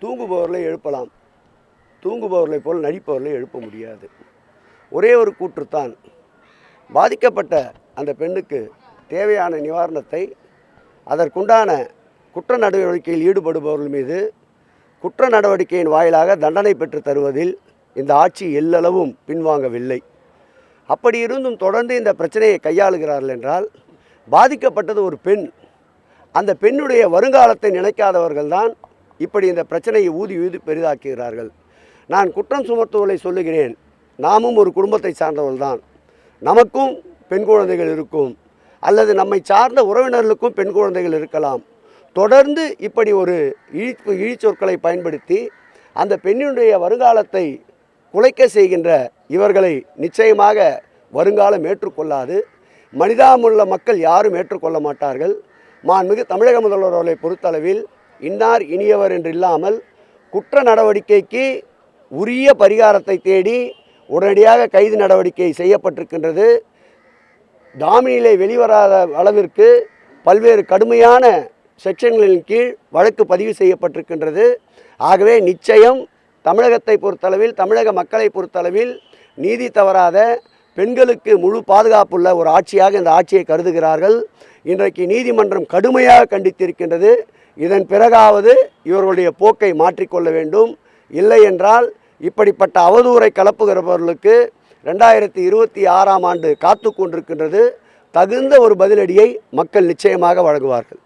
தூங்குபவர்களை எழுப்பலாம். தூங்குபவர்களைப் போல் நடிப்பவர்களை எழுப்ப முடியாது. ஒரே ஒரு கூற்றுத்தான். பாதிக்கப்பட்ட அந்த பெண்ணுக்கு தேவையான நிவாரணத்தை அதற்குண்டான குற்ற நடவடிக்கையில் ஈடுபடுபவர்கள் மீது குற்ற நடவடிக்கையின் வாயிலாக தண்டனை பெற்று தருவதில் இந்த ஆட்சி எல்லளவும் பின்வாங்கவில்லை. அப்படி இருந்தும் தொடர்ந்து இந்த பிரச்சனையை கையாளுகிறார்கள் என்றால் பாதிக்கப்பட்டது ஒரு பெண். அந்த பெண்ணுடைய வருங்காலத்தை நினைக்காதவர்கள்தான் இப்படி இந்த பிரச்சனையை ஊதி ஊதி பெரிதாக்குகிறார்கள். நான் குற்றம் சுமத்துவதை சொல்லுகிறேன். நாமும் ஒரு குடும்பத்தை சார்ந்தவர்கள்தான். நமக்கும் பெண் குழந்தைகள் இருக்கும். அல்லது நம்மை சார்ந்த உறவினர்களுக்கும் பெண் குழந்தைகள் இருக்கலாம். தொடர்ந்து இப்படி ஒரு இழிப்பு இழிச்சொற்களை பயன்படுத்தி அந்த பெண்ணினுடைய வருங்காலத்தை குலைக்க செய்கின்ற இவர்களை நிச்சயமாக வருங்காலம் ஏற்றுக்கொள்ளாது. மனிதாமுள்ள மக்கள் யாரும் ஏற்றுக்கொள்ள மாட்டார்கள். மாண்புமிகு தமிழக முதல்வர் அவர்களை பொறுத்தளவில் இன்னார் இனியவர் என்று இல்லாமல் குற்ற நடவடிக்கைக்கு உரிய பரிகாரத்தை தேடி உடனடியாக கைது நடவடிக்கை செய்யப்பட்டிருக்கின்றது. டாமினிலே வெளிவராத அளவிற்கு பல்வேறு கடுமையான செக்ஷன்களின் கீழ் வழக்கு பதிவு செய்யப்பட்டிருக்கின்றது. ஆகவே நிச்சயம் தமிழகத்தை பொறுத்தளவில் தமிழக மக்களை பொறுத்தளவில் நீதி தவறாத பெண்களுக்கு முழு பாதுகாப்புள்ள ஒரு ஆட்சியாக இந்த ஆட்சியை கருதுகிறார்கள். இன்றைக்கு நீதிமன்றம் கடுமையாக கண்டித்திருக்கின்றது. இதன் பிறகாவது இவர்களுடைய போக்கை மாற்றிக்கொள்ள வேண்டும். இல்லை என்றால் இப்படிப்பட்ட அவதூறை கலப்புகிறவர்களுக்கு ரெண்டாயிரத்தி இருபத்தி ஆறாம் ஆண்டு காத்து கொண்டிருக்கின்றது தகுந்த ஒரு பதிலடியை மக்கள் நிச்சயமாக வழங்குவார்கள்.